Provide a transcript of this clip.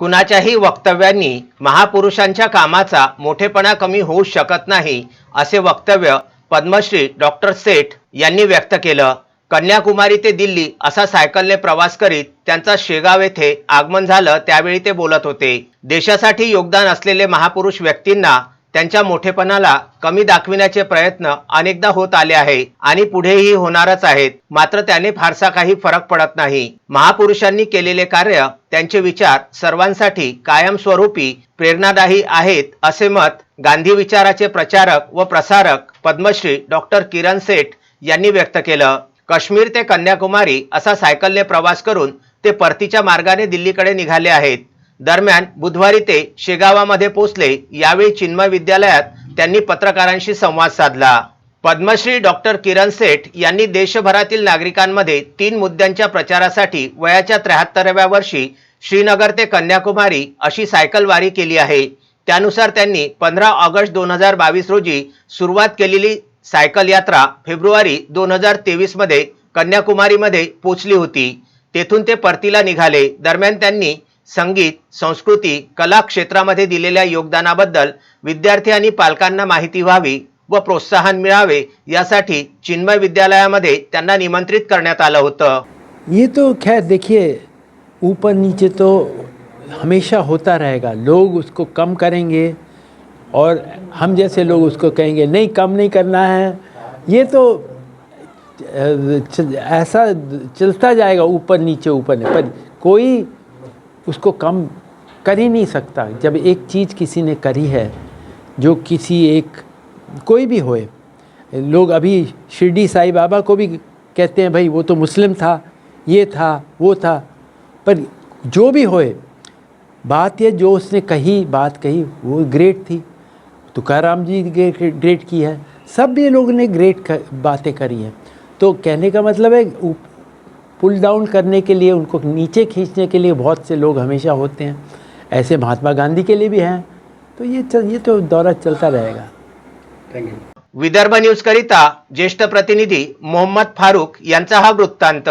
कुणाच्याही वक्तव्यांनी महापुरुषांच्या कामाचा मोठेपणा कमी होऊ शकत नाही असे वक्तव्य पद्मश्री डॉक्टर सेठ यांनी व्यक्त केलं. कन्याकुमारी ते दिल्ली असा सायकलने प्रवास करीत त्यांचा शेगाव येथे आगमन झालं त्यावेळी ते बोलत होते. देशासाठी योगदान असलेले महापुरुष व्यक्तींना त्यांच्या मोठेपणाला कमी दाखविण्याचे प्रयत्न अनेकदा होत आले आहे आणि पुढेही होणारच आहेत. मात्र त्याने फारसा काही फरक पडत नाही. महापुरुषांनी केलेले कार्य त्यांचे विचार सर्वांसाठी कायमस्वरूपी प्रेरणादायी आहेत असे मत गांधी विचाराचे प्रचारक व प्रसारक पद्मश्री डॉक्टर किरण सेठ यांनी व्यक्त केलं. काश्मीर ते कन्याकुमारी असा सायकलने प्रवास करून ते परतीच्या मार्गाने दिल्लीकडे निघाले आहेत. दरम्यान बुधवारी ते शेगावामध्ये पोहोचले. यावेळी चिन्मय विद्यालयात त्यांनी पत्रकारांशी संवाद साधला. पद्मश्री डॉक्टर किरण सेठ यांनी देशभरातील नागरिकांमध्ये तीन मुद्द्यांच्या प्रचारासाठी वयाच्या त्र्याहत्तराव्या वर्षी श्रीनगर ते कन्याकुमारी अशी सायकल वारी केली आहे. त्यानुसार त्यांनी पंधरा ऑगस्ट दोन हजार बावीस रोजी सुरुवात केलेली सायकल यात्रा फेब्रुवारी दोन हजार तेवीसमध्ये कन्याकुमारीमध्ये पोचली होती. तेथून ते परतीला निघाले. दरम्यान त्यांनी संगीत, संस्कृती, कला क्षेत्रामध्ये दिलेल्या योगदानाबद्दल विद्यार्थी आणि पालकांना माहिती व प्रोत्साहन मिळावे यासाठी चिन्मय विद्यालयामध्ये त्यांना निमंत्रित होतं. ये तो खैर देखिए, ऊपर नीचे तो हमेशा होता रहेगा। लोग उसको कम करेंगे और हम जैसे लोग उसको कहेंगे, नहीं, कम नहीं करना है। ये तो ऐसा चलता जाएगा ऊपर नीचे, ऊपर पर कोई उसको कम कर ही नहीं सकता। जब एक चीज़ किसी ने करी है, जो किसी एक, कोई भी होए, लोग अभी शिरडी साई बाबा को भी कहते हैं, भाई, वो तो मुस्लिम था, ये था, वो था। पर जो भी होए, बात ये जो उसने कही, बात कही, वो ग्रेट थी। तो तुकाराम जी ग्रेट की है। सब ये लोगों ने ग्रेट क- बातें करी हैं। तो कहने का मतलब है पुल डाउन करने के लिए उनको नीचे खींचने के लिए बहुत से लोग हमेशा होते हैं। ऐसे महात्मा गांधी के लिए भी हैं। तो ये चल ये तो दौरा चलता रहेगा। विदर्भ न्यूज़ करिता ज्येष्ठ प्रतिनिधि मोहम्मद फारूक यांचा हा वृत्तांत.